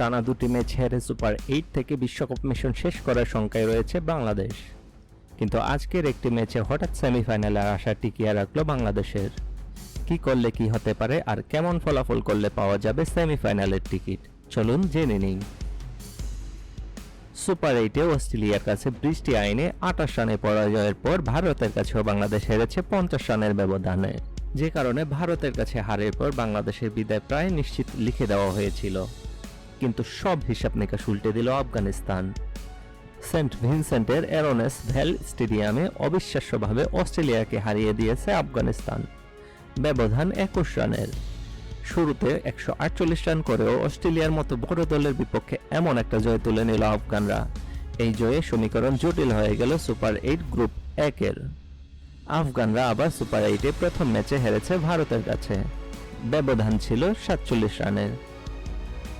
টানা দুটি ম্যাচ হেরে সুপার এইট থেকে বিশ্বকাপ মিশন শেষ করার শঙ্কায় রয়েছে বাংলাদেশ। কিন্তু আজকের একটি ম্যাচে হঠাৎ সেমিফাইনালের আশা টিকিয়ে রাখল বাংলাদেশের। কি করলে কি হতে পারে আর কেমন ফলাফল করলে পাওয়া যাবে সেমিফাইনালের টিকিট? চলুন জেনে নিই। সুপার এইটে অস্ট্রেলিয়ার কাছে বৃষ্টি আইনে আটাশ রানে পরাজয়ের পর ভারতের কাছেও বাংলাদেশ হেরেছে পঞ্চাশ রানের ব্যবধানে। যে কারণে ভারতের কাছে হারের পর বাংলাদেশের বিদায় প্রায় নিশ্চিত লিখে দেওয়া হয়েছিল। কিন্তু সব হিসাব নিকাশ উল্টে দিল আফগানিস্তান। সেন্ট ভিনসেন্টের অ্যারোনেস ভ্যাল স্টেডিয়ামে অবিশ্বাস্যভাবে অস্ট্রেলিয়াকে হারিয়ে দিয়েছে আফগানিস্তান। ব্যবধান একুশ রানের। শুরুতে একশো আটচল্লিশ রান করেও অস্ট্রেলিয়ার মতো বড় দলের বিপক্ষে এমন একটা জয় তুলে নিল আফগানরা। এই জয়ে সমীকরণ জটিল হয়ে গেল সুপার এইট গ্রুপ একের। আফগানরা আবার সুপার এইটে প্রথম ম্যাচে হেরেছে ভারতের কাছে। ব্যবধান ছিল সাতচল্লিশ রানের।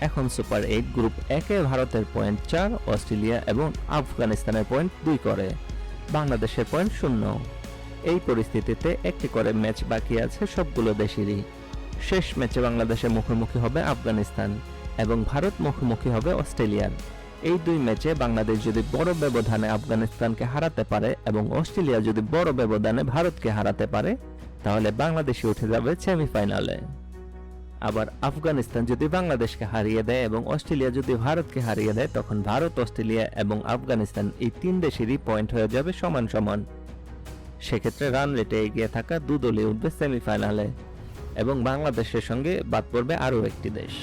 এখন সুপার এইট গ্রুপ একে ভারতের পয়েন্ট চার, অস্ট্রেলিয়া এবং আফগানিস্তানের পয়েন্ট দুই করে। বাংলাদেশের পয়েন্ট শূন্য। এই পরিস্থিতিতে একটি করে ম্যাচ বাকি আছে সবগুলো দেশেরই। শেষ ম্যাচে বাংলাদেশের মুখোমুখি হবে আফগানিস্তান এবং ভারত মুখোমুখি হবে অস্ট্রেলিয়ার এই দুই ম্যাচে বাংলাদেশ যদি বড় ব্যবধানে আফগানিস্তানকে হারাতে পারে এবং অস্ট্রেলিয়া যদি বড় ব্যবধানে ভারতকে হারাতে পারে, তাহলে বাংলাদেশই উঠে যাবে সেমিফাইনালে আবার আফগানিস্তান যদি বাংলাদেশকে হারিয়ে দেয় এবং অস্ট্রেলিয়া যদি ভারতকে হারিয়ে দেয়, তখন ভারত, অস্ট্রেলিয়া এবং আফগানিস্তান এই তিন দেশেরই পয়েন্ট হয়ে যাবে সমান সমান। সেক্ষেত্রে রান রেটে এগিয়ে থাকা দু দলই উঠবে সেমিফাইনালে এবং বাংলাদেশের সঙ্গে বাদ পড়বে আরও একটি দেশ।